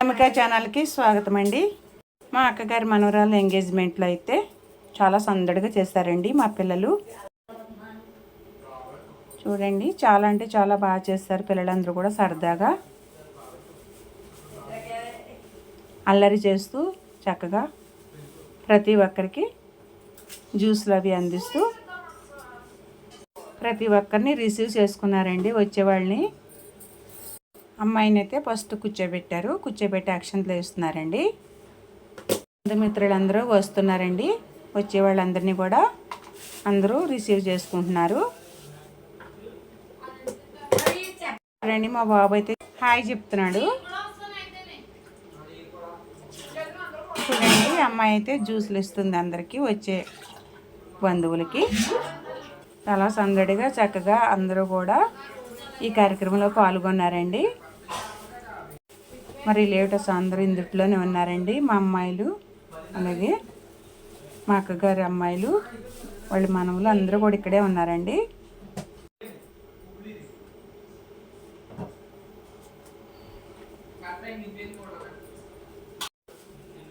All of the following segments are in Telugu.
అమ్మకాయ ఛానల్కి స్వాగతం అండి మా అక్కగారి మనవరాలు ఎంగేజ్మెంట్లో అయితే చాలా సందడిగా చేస్తారండి మా పిల్లలు. చూడండి చాలా అంటే చాలా బాగా చేస్తారు పిల్లలందరూ కూడా సరదాగా. అల్లరి చేస్తూ చక్కగా ప్రతి ఒక్కరికి జ్యూస్లు అవి అందిస్తూ ప్రతి ఒక్కరిని రిసీవ్ చేసుకున్నారండి వచ్చేవాళ్ళని. అమ్మాయిని అయితే ఫస్ట్ కూర్చోబెట్టారు. కూర్చోబెట్టి యాక్షన్లు వేస్తున్నారండి బంధుమిత్రులందరూ వస్తున్నారండి. వచ్చే వాళ్ళందరినీ కూడా అందరూ రిసీవ్ చేసుకుంటున్నారు. రండి మా బాబు అయితే హాయ్ చెప్తున్నాడు. చూడండి అమ్మాయి అయితే జ్యూస్లు ఇస్తుంది అందరికీ వచ్చే బంధువులకి. చాలా సందడిగా చక్కగా అందరూ కూడా ఈ కార్యక్రమంలో పాల్గొన్నారండి. మరి రిలేటివ్స్ అందరూ ఇందుట్లోనే ఉన్నారండి. మా అమ్మాయిలు అలాగే మా అక్కగారి అమ్మాయిలు వాళ్ళ మనవులు అందరూ కూడా ఇక్కడే ఉన్నారండి.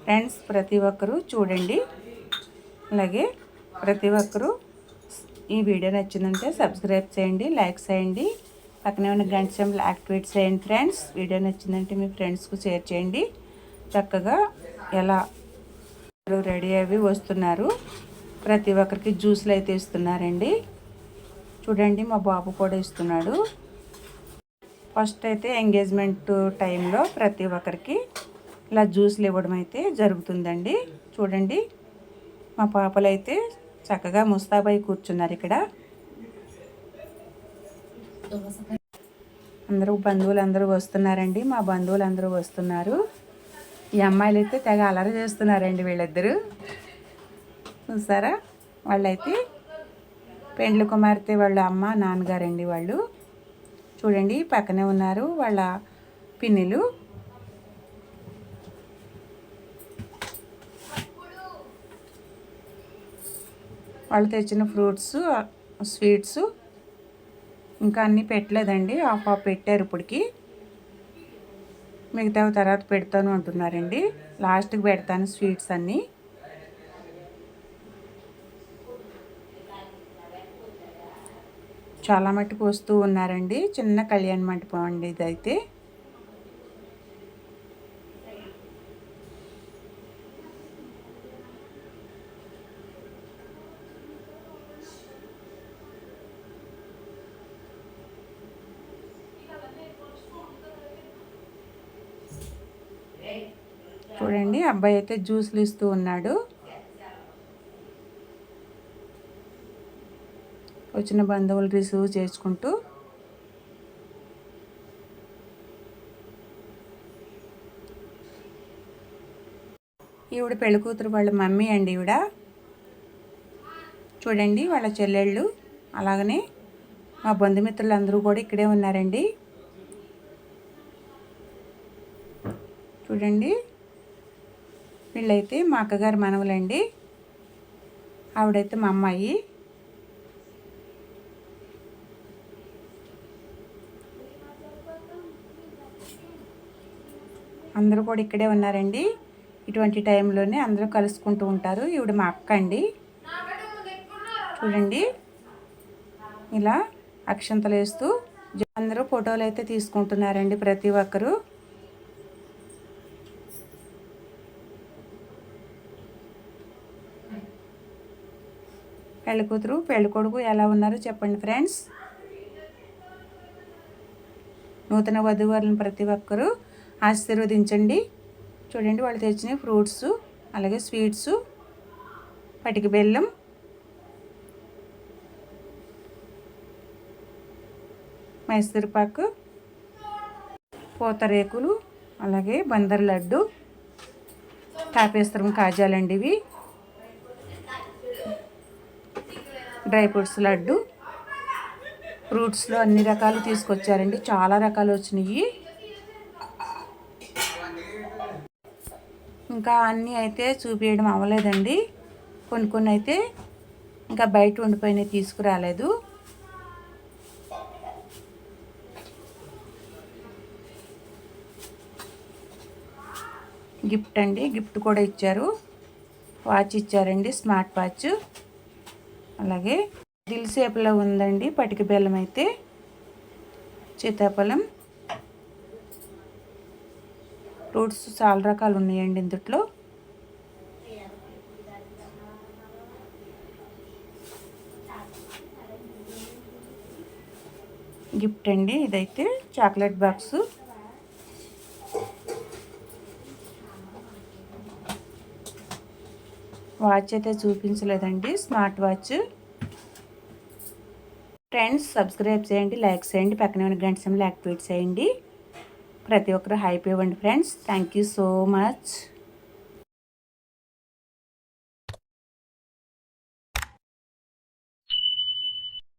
ఫ్రెండ్స్ ప్రతి ఒక్కరూ చూడండి. అలాగే ప్రతి ఒక్కరూ ఈ వీడియో నచ్చిందంటే సబ్స్క్రైబ్ చేయండి లైక్ చేయండి. పక్కనే ఉన్న గంట సింబల్ యాక్టివేట్ చేయండి ఫ్రెండ్స్. వీడియో నచ్చిందంటే మీ ఫ్రెండ్స్కు షేర్ చేయండి. చక్కగా ఎలా రెడీ అవి వస్తున్నారు. ప్రతి ఒక్కరికి జ్యూస్లు అయితే ఇస్తున్నారండి. చూడండి మా బాబు కూడా ఇస్తున్నాడు. ఫస్ట్ అయితే ఎంగేజ్మెంట్ టైంలో ప్రతి ఒక్కరికి ఇలా జ్యూస్లు ఇవ్వడం అయితే జరుగుతుందండి. చూడండి మా పాపలు అయితే చక్కగా ముస్తాబాయి కూర్చున్నారు ఇక్కడ. అందరూ బంధువులు అందరూ వస్తున్నారండి. మా బంధువులు అందరూ వస్తున్నారు. ఈ అమ్మాయిలు అయితే తెగ అలర చేస్తున్నారండి వీళ్ళిద్దరూ. చూసారా? వాళ్ళైతే పెండ్లి కుమార్తె వాళ్ళ అమ్మ నాన్నగారండి వాళ్ళు. చూడండి పక్కనే ఉన్నారు వాళ్ళ పిన్నిలు. వాళ్ళు తెచ్చిన ఫ్రూట్స్ స్వీట్స్ ఇంకా అన్నీ పెట్టలేదండి. హాఫ్ హాఫ్ పెట్టారు ఇప్పటికి. మిగతా తర్వాత పెడతాను అంటున్నారండి. లాస్ట్కి పెడతాను స్వీట్స్ అన్నీ. చాలా మట్టుకు వస్తూ ఉన్నారండి. చిన్న కళ్యాణ మంటపం అండి ఇదైతే. చూడండి. అబ్బాయి అయితే జ్యూస్లు ఇస్తూ ఉన్నాడు. వచ్చిన బంధువులు రిసీవ్ చేసుకుంటూ. ఈవిడ పెళ్ళి కూతురు వాళ్ళ మమ్మీ అండి ఈవిడ. చూడండి వాళ్ళ చెల్లెళ్ళు. అలాగనే మా బంధుమిత్రులు అందరూ కూడా ఇక్కడే ఉన్నారండి. చూడండి. వీళ్ళైతే మా అక్కగారి మనవలండి. ఆవిడైతే మా అమ్మాయి. అందరూ కూడా ఇక్కడే ఉన్నారండి. ఇటువంటి టైంలోనే అందరూ కలుసుకుంటూ ఉంటారు. ఈవిడ మా అక్క అండి. చూడండి. ఇలా అక్షంతలు వేస్తూ అందరూ ఫోటోలు అయితే తీసుకుంటున్నారండి ప్రతి ఒక్కరూ. పెళ్ళి కూతురు పెళ్ళి కొడుకు ఎలా ఉన్నారో చెప్పండి ఫ్రెండ్స్. నూతన వధువారులను ప్రతి ఒక్కరూ ఆశీర్వదించండి. చూడండి వాళ్ళు తెచ్చిన ఫ్రూట్స్ అలాగే స్వీట్స్ పటికి బెల్లం. మైసూర్పాకు పూతరేకులు అలాగే బందర్ లడ్డు తాపేశ్వరం కాజాలండి ఇవి డ్రై ఫ్రూట్స్ లడ్డు ఫ్రూట్స్లో అన్ని రకాలు తీసుకొచ్చారండి. చాలా రకాలు వచ్చినాయి. ఇంకా అన్నీ అయితే చూపించడం అవ్వలేదండి. కొన్ని కొన్ని అయితే ఇంకా బయట ఉండిపోయినవి తీసుకురాలేదు. గిఫ్ట్ అండి. గిఫ్ట్ కూడా ఇచ్చారు. వాచ్ ఇచ్చారండి. Smart watch. అలాగే దిల్ షేప్లో ఉందండి పటిక బెల్లం అయితే. సీతాఫలం. ఫ్రూట్స్ చాలా రకాలు ఉన్నాయండి ఇందుట్లో. గిఫ్ట్ అండి ఇదైతే చాక్లెట్ బాక్సు. వాచ్ అయితే చూపించలేదండి. Smart watch. ఫ్రెండ్స్ సబ్స్క్రైబ్ చేయండి లైక్ చేయండి పక్కనే ఉన్న గంట సమయంలో యాక్టివేట్ చేయండి. ప్రతి ఒక్కరు హైప్ ఇవ్వండి friends. Thank you so much.